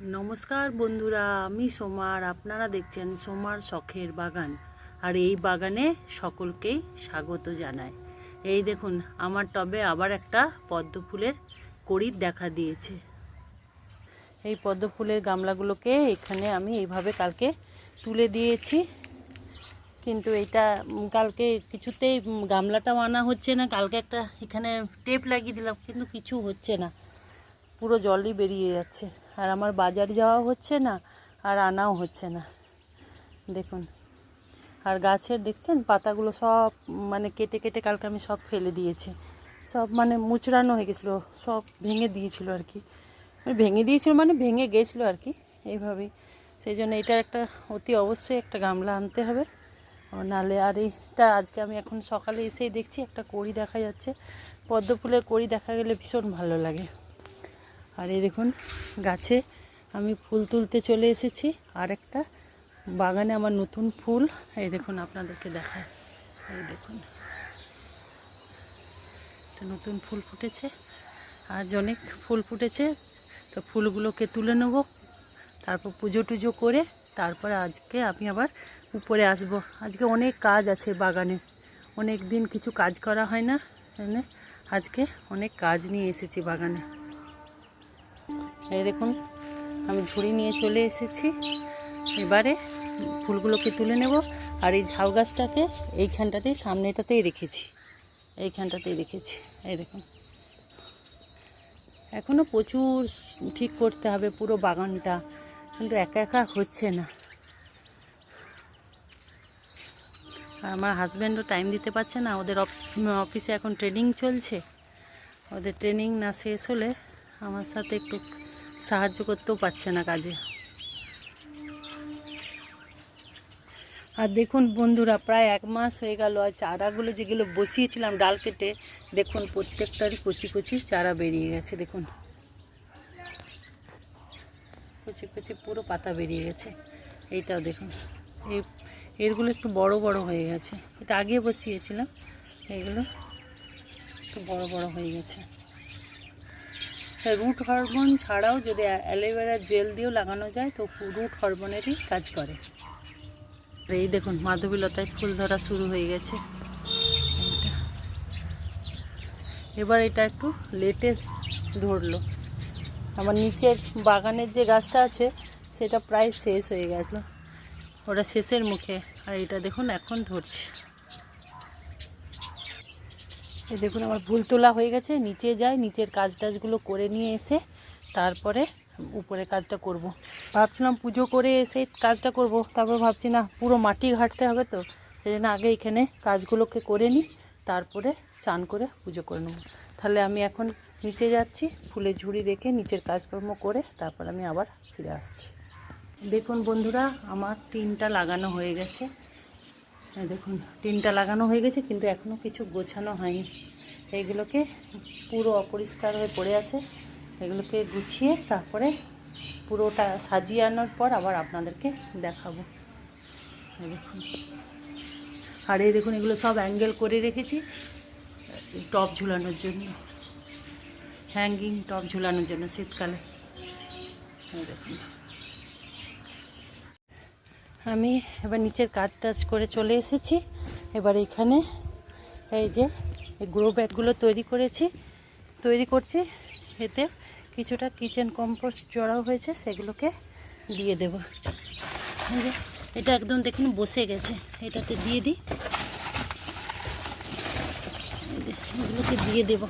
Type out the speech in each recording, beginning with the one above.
নমস্কার বন্ধুরা আমি সোমার আপনারা দেখছেন সোমার শখের বাগান। আর এই বাগানে সকলকেই স্বাগত জানায় এই দেখুন আমার টবে আবার একটা পদ্ম ফুলের কড়ির দেখা দিয়েছে। এই পদ্ম ফুলের গামলাগুলোকে এখানে আমি এইভাবে কালকে তুলে দিয়েছি। কিন্তু এটা কালকে কিছুতেই উম, গামলাটাও আনা হচ্ছে না। কালকে একটা এখানে টেপ লাগিয়ে দিলাম কিন্তু কিছু হচ্ছে না। পুরো জলই বেরিয়ে যাচ্ছে। আর আমার বাজার যাওয়া হচ্ছে না, আর আনাও হচ্ছে না। দেখুন, আর গাছের দেখছেন, পাতাগুলো সব মানে কেটে কেটে কালকে আমি সব ফেলে দিয়েছি। সব মানে মুচড়ানো হয়ে গেছিল, সব ভেঙে দিয়েছিল আর কি। মানে ভেঙে দিয়েছিল মানে ভেঙে গেছিল আর কি, এইভাবেই। সেই জন্য এটা একটা অতি অবশ্যই একটা গামলা আনতে হবে। নালে আর এইটা আজকে আমি এখন সকালে এসেই দেখছি, একটা কড়ি দেখা যাচ্ছে। পদ্ম ফুলের কড়ি দেখা গেলে ভীষণ ভালো লাগে। আর এই দেখুন, গাছে আমি ফুল তুলতে চলে এসেছি। আর একটা বাগানে আমার নতুন ফুল। এই দেখুন, আপনাদেরকে দেখায়। এই দেখুন নতুন ফুল ফুটেছে। আজ অনেক ফুল ফুটেছে। তো ফুলগুলোকে তুলে নেব। তারপর পুজো টুজো করে তারপরে আজকে আমি আবার উপরে আসব। আজকে অনেক কাজ আছে বাগানে। অনেক দিন কিছু কাজ করা হয় না? আজকে অনেক কাজ নিয়ে এসেছি বাগানে। এই দেখুন, আমি ঝুড়ি নিয়ে চলে এসেছি। এবারে ফুলগুলোকে তুলে নেব, আর এই ঝাউ গাছটাকে এইখানটাতেই, সামনেটাতেই রেখেছি। এইখানটাতেই রেখেছি। এই দেখুন। এখনও প্রচুর ঠিক করতে হবে পুরো বাগানটা, কিন্তু একা একা হচ্ছে না। আর আমার হাজব্যান্ডও টাইম দিতে পারছে না, ওদের অফ- অফিসে এখন ট্রেনিং চলছে। ওদের ট্রেনিং না শেষ হলে আমার সাথে একটু সাহায্য করতেও পারছে না কাজে। আর দেখুন বন্ধুরা, প্রায় এক মাস হয়ে গেল, আর চারাগুলো যেগুলো বসিয়েছিলাম ডাল কেটে, দেখুন প্রত্যেকটারই কচি কচি চারা বেরিয়ে গেছে, দেখুন। কচি কচি পুরো পাতা বেরিয়ে গেছে, এইটাও দেখুন। এই, এরগুলো একটু বড় বড় হয়ে গেছে। এটা আগে বসিয়েছিলাম, এগুলো একটু বড় বড় হয়ে গেছে। রুট হরমোন ছাড়াও যদি অ্যালোভেরা জেল দিয়েও লাগানো যায়, তো রুট হরমোনেরই কাজ করে। এই দেখুন, মাধবীলতায় ফুল ধরা শুরু হয়ে গেছে। এবার এটা একটু লেটে ধরলো। আমার নিচের বাগানের যে গাছটা আছে, সেটা প্রায় শেষ হয়ে গেল। ওটা শেষের মুখে। আর এটা দেখুন, এখন ধরছে। দেখুন, আমার ভুল তোলা হয়ে গেছে। নিচে যাই, নিচের কাজ টাজগুলো করে নিয়ে এসে তারপরে উপরে কাজটা করব। ভাবছিলাম পুজো করে এসে কাজটা করব, তারপর ভাবছি, না, পুরো মাটি ঘাটতে হবে তো, সেই জন্য আগে এখানে কাজগুলোকে করে নিই, তারপরে চান করে পুজো করে নেব। তাহলে আমি এখন নিচে যাচ্ছি, ফুলের ঝুড়ি রেখে নিচের কাজকর্ম করে তারপর আমি আবার ফিরে আসছি। দেখুন বন্ধুরা, আমার টিনটা লাগানো হয়ে গেছে। দেখুন, টিনটা লাগানো হয়ে গেছে, কিন্তু এখনও কিছু গোছানো হয়নি। এইগুলোকে পুরো অপরিষ্কার হয়ে পড়ে আছে। এগুলোকে গুছিয়ে তারপরে পুরোটা সাজিয়ে আনার পর আবার আপনাদেরকে দেখাবো। এই দেখুন। আর এই দেখুন, এগুলো সব অ্যাঙ্গেল করে রেখেছি, টপ ঝুলানোর জন্য। হ্যাঙ্গিং টপ ঝুলানোর জন্য শীতকালে। এই দেখুন। আমি এবার নিচের কাজ টাজ করে চলে এসেছি। এবার এখানে এই যে গ্রো ব্যাগগুলো তৈরি করেছি। তৈরি করছি। এতে কিছুটা কিচেন কম্পোস্ট জড়াও হয়েছে, সেগুলোকে দিয়ে দেব। এটা একদম দেখুন বসে গেছে। এটাতে দিয়ে দিই। এগুলোকে দিয়ে দেবো।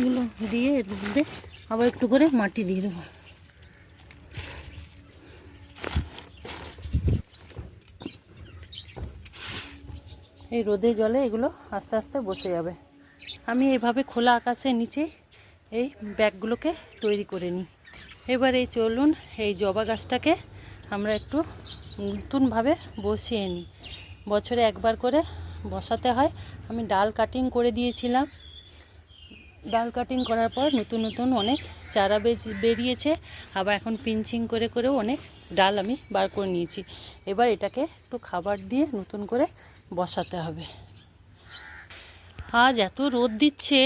এগুলো দিয়ে এর মধ্যে আবার একটু করে মাটি দিয়ে দেবো। এই রোদে জলে এগুলো আস্তে আস্তে বসে যাবে। আমি এভাবে খোলা আকাশের নিচে এই ব্যাগগুলোকে তৈরি করে নিই। এবার এই চলুন এই জবা গাছটাকে আমরা একটু নতুনভাবে বসিয়ে নিই। বছরে একবার করে বসাতে হয়। আমি ডাল কাটিং করে দিয়েছিলাম। ডাল কাটিং করার পর নতুন নতুন অনেক চারা বেরিয়েছে। আবার এখন পিঞ্চিং করে করেও অনেক ডাল আমি বার করে নিয়েছি। এবার এটাকে একটু খাবার দিয়ে নতুন করে বসাতে হবে। আজ এত রোদ দিচ্ছে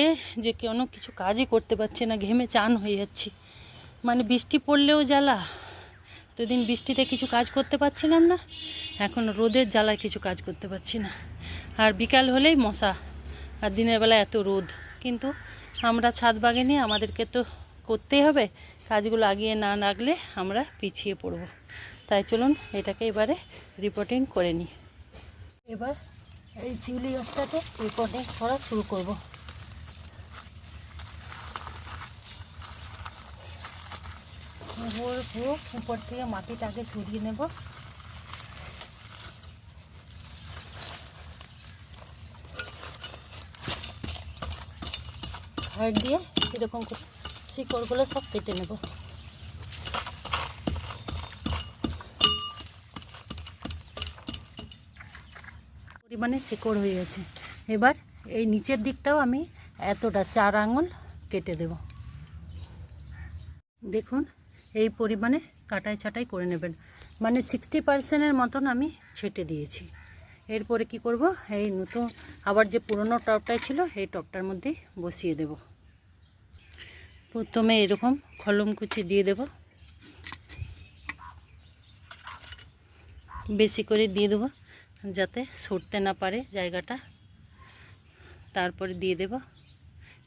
যে কেন কিছু কাজই করতে পারছে না, ঘেমে চান হয়ে যাচ্ছি। মানে বৃষ্টি পড়লেও জ্বালা। এতদিন বৃষ্টিতে কিছু কাজ করতে পারছিলাম না, এখন রোদের জ্বালায় কিছু কাজ করতে পারছি না। আর বিকাল হলেই মশা, আর দিনের বেলা এত রোদ। কিন্তু আমরা ছাদ বাগানে আমাদেরকে তো করতেই হবে, কাজগুলো আগিয়ে না রাখলে আমরা পিছিয়ে পড়ব। তাই চলুন এটাকে এবারে রিপোর্টিং করে নিই। এবার এই শিউলি গাছটাকে রিপোর্টিং করা শুরু করব। পুরো পুরো উপর থেকে মাটিটাকে সরিয়ে নেব। হাড় দিয়ে এরকম করে শিকড়গুলো সব কেটে নেব। পরিমাণে শিকড় হয়ে গেছে। এবার এই নিচের দিকটাও আমি এতটা চার আঙুল কেটে দেব। দেখুন, এই পরিমাণে কাটাই ছাটাই করে নেবেন। মানে সিক্সটি পার্সেন্টের মতন আমি ছেটে দিয়েছি। এরপরে কি করব? এই নতুন আবার যে পুরনো টপটাই ছিল, এই টপটার মধ্যে বসিয়ে দেব। প্রথমে এরকম খলম কুচি দিয়ে দেব। বেশি করে দিয়ে দেবো যাতে সরতে না পারে জায়গাটা। তারপরে দিয়ে দেব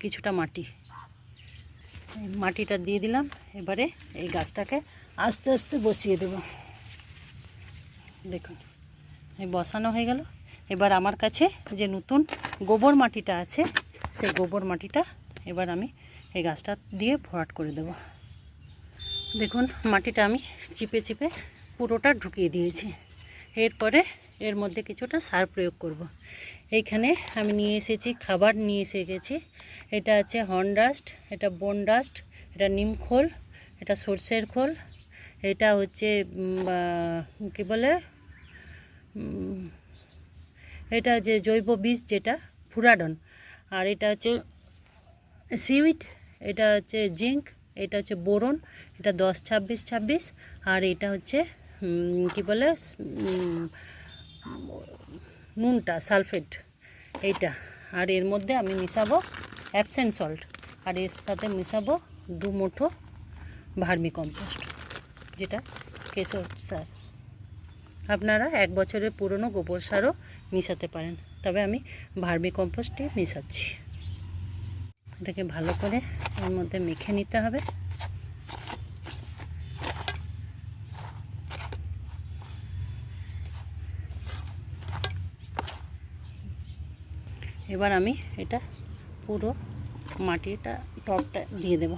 কিছুটা মাটি। মাটিটা দিয়ে দিলাম, এবারে এই গাছটাকে আস্তে আস্তে বসিয়ে দেব। দেখুন, এই বসানো হয়ে গেল। এবার আমার কাছে যে নতুন গোবর মাটিটা আছে, সেই গোবর মাটিটা এবার আমি এই গাছটা দিয়ে ভরাট করে দেব। দেখুন, মাটিটা আমি চিপে চিপে পুরোটা ঢুকিয়ে দিয়েছি। এরপরে এর মধ্যে কিছুটা সার প্রয়োগ করব। এইখানে আমি নিয়ে এসেছি খাবার, নিয়ে এসে গেছি। এটা আছে হর্ন ডাস্ট, এটা বন ডাস্ট, এটা নিম খোল, এটা সর্ষের খোল, এটা হচ্ছে কী বলে? এটা যে জৈব বীজ যেটা ফুরাডন আর এটা হচ্ছে সিউইড এটা হচ্ছে জিঙ্ক, এটা হচ্ছে বোরন, এটা দশ, ছাব্বিশ ছাব্বিশ, আর এটা হচ্ছে কি বলে নুনটা, সালফেট, এইটা। আর এর মধ্যে আমি মিশাবো অ্যাবসেন্ট সল্ট, আর এর সাথে মিশাবো দু মুঠো ভার্মি কম্পোস্ট, যেটা কেশর সার। আপনারা এক বছরের পুরনো গোবর সারও মিশাতে পারেন, তবে আমি ভার্মি কম্পোস্টই মিশাচ্ছি। এটাকে ভালো করে এর মধ্যে মেখে নিতে হবে। এবার আমি এটা পুরো মাটিটা, টপটা দিয়ে দেব।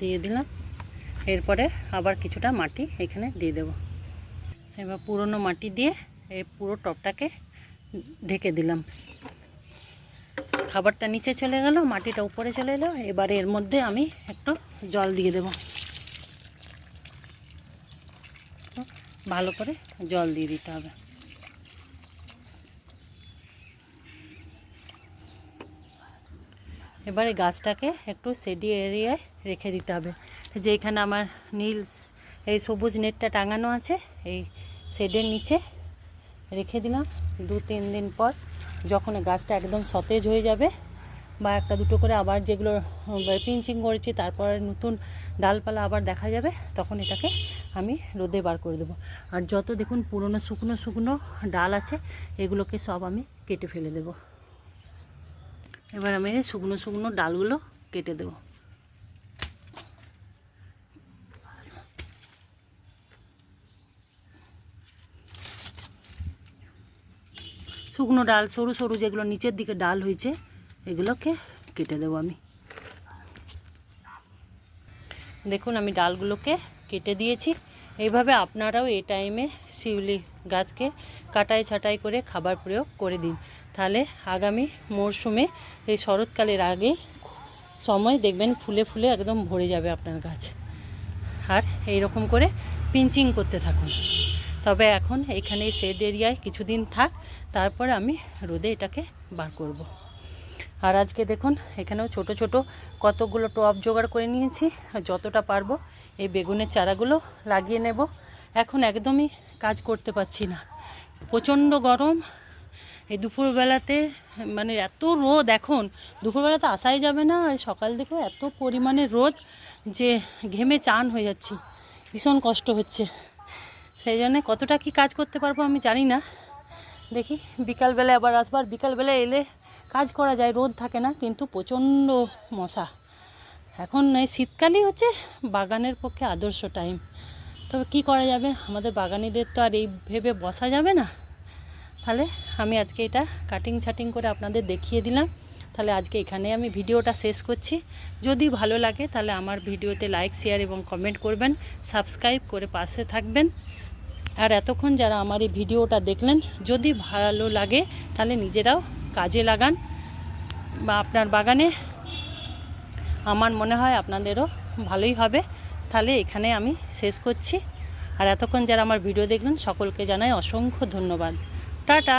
দিয়ে দিলাম। এরপরে আবার কিছুটা মাটি এখানে দিয়ে দেব। এবার পুরনো মাটি দিয়ে এই পুরো টপটাকে ঢেকে দিলাম। খাবারটা নিচে চলে গেল, মাটিটা উপরে চলে এলো। এবার এর মধ্যে আমি একটু জল দিয়ে দেব। ভালো করে জল দিয়ে দিতে হবে। এবারে গাছটাকে একটু সেডি এরিয়ায় রেখে দিতে হবে। যেখানে আমার নীলস, এই সবুজ নেটটা টাঙানো আছে, এই শেডের নিচে রেখে দিলাম দু তিন দিন পর। যখন গাছটা একদম সতেজ হয়ে যাবে বা একটা দুটো করে আবার যেগুলো পিঞ্চিং করেছি, তারপরে নতুন ডালপালা আবার দেখা যাবে, তখন এটাকে আমি রোদে বার করে দেবো। আর যত দেখুন পুরনো শুকনো শুকনো ডাল আছে, এগুলোকে সব আমি কেটে ফেলে দেবো। এবার আমি শুকনো শুকনো ডালগুলো কেটে দেবো। শুকনো ডাল, সরু সরু যেগুলো নিচের দিকে ডাল হয়েছে, এগুলোকে কেটে দেবো আমি। দেখুন, আমি ডালগুলোকে কেটে দিয়েছি। এইভাবে আপনারাও এই টাইমে শিউলি গাছকে কাটাই ছাটাই করে খাবার প্রয়োগ করে দিন। তাহলে আগামী মরশুমে এই শরৎকালের আগে সময় দেখবেন ফুলে ফুলে একদম ভরে যাবে আপনার গাছ। আর এই রকম করে পিঞ্চিং করতে থাকুন। তবে এখন এখানে শেড এরিয়ায় কিছুদিন থাক, তারপর আমি রোদে এটাকে বার করব। আর আজকে দেখুন, এখানেও ছোট ছোট কতগুলো টব জোগাড় করে নিয়েছি যতটা পারব এই বেগুনের চারাগুলো লাগিয়ে নেব। এখন একদমই কাজ করতে পারছি না। প্রচণ্ড গরম, এই দুপুরবেলাতে মানে এত রোদ এখন দুপুরবেলাতে আসাই যাবে না, আর সকাল থেকেও এত পরিমাণে রোদ যে ঘেমে চান হয়ে যাচ্ছি। ভীষণ কষ্ট হচ্ছে। সেই জন্যে কতটা কি কাজ করতে পারব আমি জানি না। দেখি বিকালবেলা আবার আসবার বিকালবেলা এলে কাজ করা যায়, রোদ থাকে না, কিন্তু প্রচণ্ড মশা। এখন এই শীতকালই হচ্ছে বাগানের পক্ষে আদর্শ টাইম তবে কি করা যাবে? আমাদের বাগানিদের তো আর এই ভেবে বসা যাবে না। তাহলে আমি আজকে এটা কাটিং ছাটিং করে আপনাদের দেখিয়ে দিলাম। তাহলে আজকে এখানে আমি ভিডিওটা শেষ করছি। যদি ভালো লাগে তাহলে আমার ভিডিওতে লাইক শেয়ার এবং কমেন্ট করবেন। সাবস্ক্রাইব করে পাশে থাকবেন। আর এতক্ষণ যারা আমার এই ভিডিওটা দেখলেন, যদি ভালো লাগে, তাহলে নিজেরাও কাজে লাগান বা আপনার বাগানে আমার মনে হয় আপনাদেরও ভালোই হবে। তাহলে এখানে আমি শেষ করছি। আর এতক্ষণ যারা আমার ভিডিও দেখলেন, সকলকে জানাই অসংখ্য ধন্যবাদ। টাটা!